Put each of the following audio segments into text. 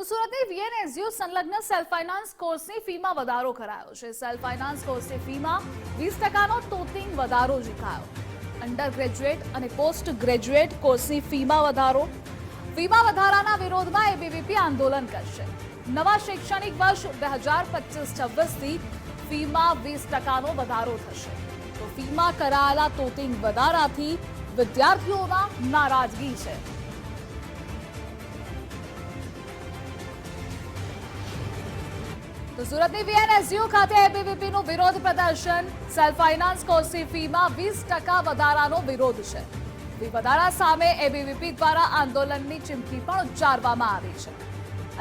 તો સુરતની વીએનએસયુ સંલગ્ન સેલ્ફ ફાઇનાન્સ કોર્સની ફીમાં વધારો કરાયો છે. સેલ્ફ ફાઇનાન્સ કોર્સની ફીમાં વીસ ટકાનો તોતિંગ વધારો ઝીકાયો. અંડર ગ્રેજ્યુએટ અને પોસ્ટ ગ્રેજ્યુએટ કોર્સની ફીમાં વધારો. ફીમાં વધારાના વિરોધમાં એબીવીપી આંદોલન કરશે. નવા શૈક્ષણિક વર્ષ બે હજાર પચીસ છવ્વીસથી ફીમાં વીસ ટકાનો વધારો થશે. તો ફીમાં કરાયેલા તોતિંગ વધારાથી વિદ્યાર્થીઓમાં નારાજગી છે. તો સુરતની વીએનએસયુ ખાતે એબીવીપીનું વિરોધ પ્રદર્શન. સેલ્ફ ફાઇનાન્સ કોર્સની ફીમાં વીસ ટકા વધારાનો વિરોધ છે. ફી વધારા સામે એબીવીપી દ્વારા આંદોલનની ચીમકી પણ ઉચ્ચારવામાં આવી છે.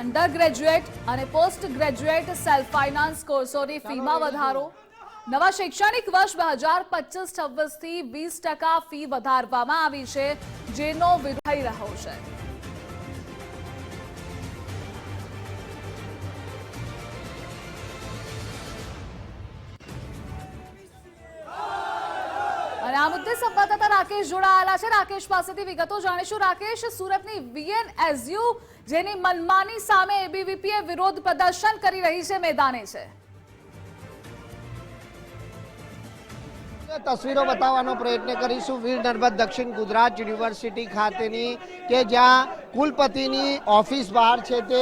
અંડર ગ્રેજ્યુએટ અને પોસ્ટ ગ્રેજ્યુએટ સેલ્ફ ફાઇનાન્સ કોર્સોની ફીમાં વધારો. નવા શૈક્ષણિક વર્ષ બે હજાર પચીસ છવ્વીસથી વીસ ટકા ફી વધારવામાં આવી છે જેનો વિરોધ થઈ રહ્યો છે. આ મુદ્દે સંવાદદાતા રાકેશ જોડાયેલા છે. રાકેશ પાસેથી વિગતો જાણીશું. રાકેશ, સુરતની વીએનએસયુ જેની મનમાની સામે એબીવીપીએ વિરોધ પ્રદર્શન કરી રહી છે, મેદાને છે. તસવીરો બતાવવાનો પ્રયત્ન કરીશું. વીર નર્મદ દક્ષિણ ગુજરાત યુનિવર્સિટી ખાતેની કે જ્યાં કુલપતિની ઓફિસ બહાર છે તે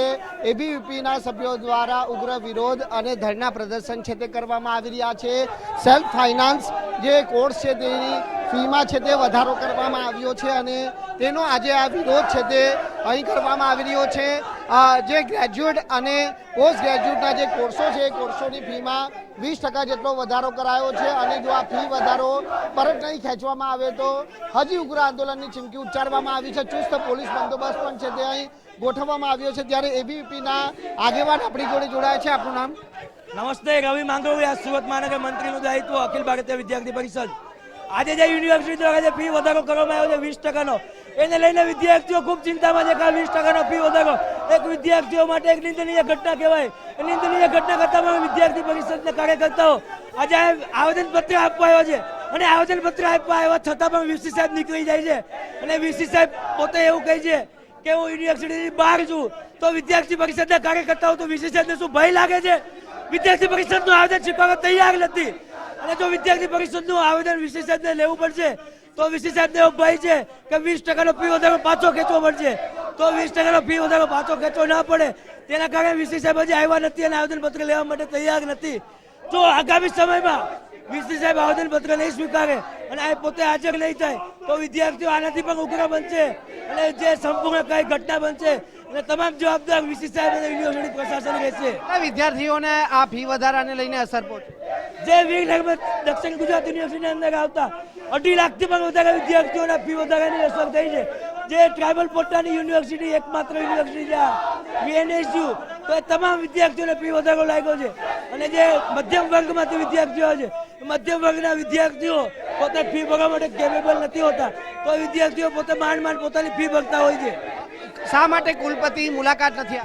એબીવીપીના સભ્યો દ્વારા ઉગ્ર વિરોધ અને ધરના પ્રદર્શન છે તે કરવામાં આવી રહ્યા છે. સેલ્ફ ફાઇનાન્સ જે કોર્સ છે તેની ફીમાં છે તે વધારો કરવામાં આવ્યો છે અને તેનો આજે આ વિરોધ છે તે અહીં કરવામાં આવી રહ્યો છે. જે ગ્રેજ્યુએટ અને પોસ્ટ ગ્રેજ્યુએટના જે કોર્સો છે, એ કોર્સોની ફીમાં વીસ ટકા જેટલો વધારો કરાયો છે. અને જો આ ફી વધારો પરત નહીં ખેંચવામાં આવે તો હજી ઉગ્ર આંદોલનની ચીમકી ઉચ્ચારવામાં આવી છે. ચુસ્ત પોલીસ બંદોબસ્ત પણ છે તે અહીં ગોઠવવામાં આવ્યો છે. ત્યારે એબીપીના આગેવાન આપણી જોડે જોડાયા છે. આપણું નામ? નમસ્તે. રવિ માંગરોળિયા સુરત મહાનગર મંત્રીનું દાયિત્વ અખિલ ભારતીય વિદ્યાર્થી પરિષદ. આજે જે યુનિવર્સિટી દ્વારા જે ફી વધારો કરવામાં આવ્યો છે, વીસ ટકાનો, એને લઈને વિદ્યાર્થીઓ ખૂબ ચિંતામાં છે કે વીસ ટકાનો ફી વધારો એક વિદ્યાર્થીઓ માટે એક નિંદનીય ઘટના કહેવાય. એ નિંદનીય ઘટના કરતાં વિદ્યાર્થી પરિષદના કાર્યકર્તાઓ આજે આવેદન પત્ર આપવા આવ્યો છે. અને આવેદન પત્ર આપવા આવ્યા છતાં પણ વીસી સાહેબ નીકળી જાય છે. અને વીસી સાહેબ પોતે એવું કહે છે કે હું યુનિવર્સિટીની બહાર છું. તો વિદ્યાર્થી પરિષદના કાર્યકર્તાઓ તો વીસી સાહેબને શું ભય લાગે છે? વિદ્યાર્થી પરિષદનું આવેદન સ્વીકારવા તૈયાર નથી. અને જો વિદ્યાર્થી પરિષદનું આવેદન વીસી સાહેબને લેવું પડશે, તો વીસી સાહેબને એવો ભય છે કે વીસ ટકાનો ફી વધારો પાછો ખેંચવો પડશે. તો વીસ ટકાનો ફી વધારો પાછો ખેંચવો ના પડે. તેના કારણે વીસી સાહેબ હજી આવ્યા નથી અને આવેદન પત્ર લેવા માટે તૈયાર નથી. તો આગામી સમયમાં વીસી સાહેબ આવેદન પત્ર નહીં સ્વીકારે અને આ પોતે હાજર નહીં થાય તો વિદ્યાર્થીઓ આનાથી પણ ઉગ્ર બનશે અને જે સંપૂર્ણ કઈ ઘટના બનશે અને તમામ જવાબદાર વીસી સાહેબ અને યુનિવર્સિટી પ્રશાસન રહેશે. વિદ્યાર્થીઓને આ ફી વધારાને લઈને અસર પહોંચે? જે વીર નર્મદ દક્ષિણ ગુજરાત યુનિવર્સિટીની અંદર આવતા અઢી લાખથી પણ વધારે વિદ્યાર્થીઓના ફી વધારાની અસર થઈ છે. જે ટ્રાઇબલ પોતાની યુનિવર્સિટી એકમાત્ર યુનિવર્સિટી છે વીએનએસયુ તો એ તમામ વિદ્યાર્થીઓને ફી વધારો લાગ્યો છે. અને જે મધ્યમ વર્ગમાંથી વિદ્યાર્થીઓ છે મધ્યમ વર્ગના વિદ્યાર્થીઓ પોતે ફી ભરવા માટે કેપેબલ નથી હોતા. તો વિદ્યાર્થીઓ પોતે માંડ માંડ પોતાની ફી ભરતા હોય છે. શા માટે કુલપતિ મુલાકાત નથી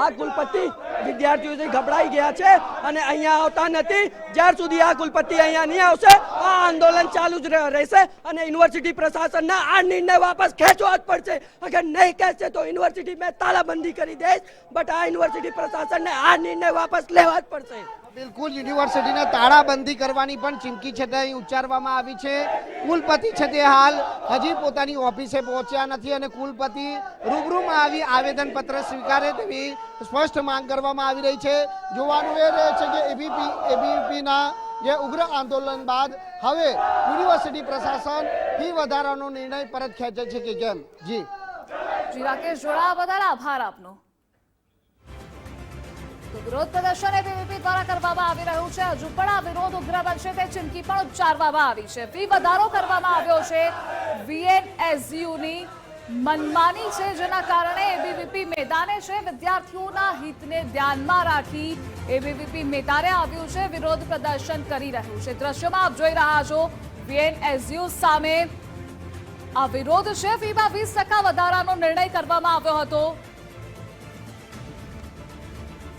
આ કુલપતિ વિદ્યાર્થીઓથી ગભરાઈ ગયા છે અને અહીંયા આવતા નથી, જ્યાર સુધી આ કુલપતિ અહીંયા નહીં આવશે, આ આંદોલન ચાલુ જ રહે- રહેશે અને યુનિવર્સિટી પ્રશાસનના આ નિર્ણય વાપસ ખેંચવા જ પડશે. અગર નહીં ખેંચશે તો યુનિવર્સિટી મેં તાલાબંધી કરી દઈશ, બટ આ યુનિવર્સિટી પ્રશાસનને આ નિર્ણય વાપસ લેવા જ પડશે. બિલકુલ યુનિવર્સિટીને તાળાબંધી કરવાની પણ ચીમકી છે તે ઉચ્ચારવામાં આવી છે. કુલપતિ છે તે હાલ હજી પોતાની ઓફિસે પહોંચ્યા નથી અને કુલપતિ રૂબરૂમાં આવી આવેદનપત્ર સ્વીકારે તેવી સ્પષ્ટ માંગ કરવામાં આવી રહી છે. જોવાનું એ રહે છે કે એબીપી એબીપીના જે ઉગ્ર આંદોલન બાદ હવે યુનિવર્સિટી પ્રશાસન ફી વધારાનો નિર્ણય પરત ખેંચે છે કે કેમ? જી. રાકેશ જોડા બદલ આભાર આપનો. વિરોધ પ્રદર્શન એબીવીપી દ્વારા કરવામાં આવી રહ્યું છે. હજુ પણ આ વિરોધ ઉગ્ર બનશે તે ચીમકી પણ ઉચ્ચારવામાં આવી છે. ફી વધારો કરવામાં આવ્યો છે. વીએનએસયુની મનમાની છે, જેના કારણે એબીવીપી મેદાને છે. વિદ્યાર્થીઓના હિતને ધ્યાનમાં રાખી એબીવીપી મેદાને આવ્યું છે. વિરોધ પ્રદર્શન કરી રહ્યું છે. દ્રશ્યમાં આપ જોઈ રહ્યા છો, વીએનએસયુ સામે આ વિરોધ છે. ફીમાં વીસ ટકા વધારાનો નિર્ણય કરવામાં આવ્યો હતો.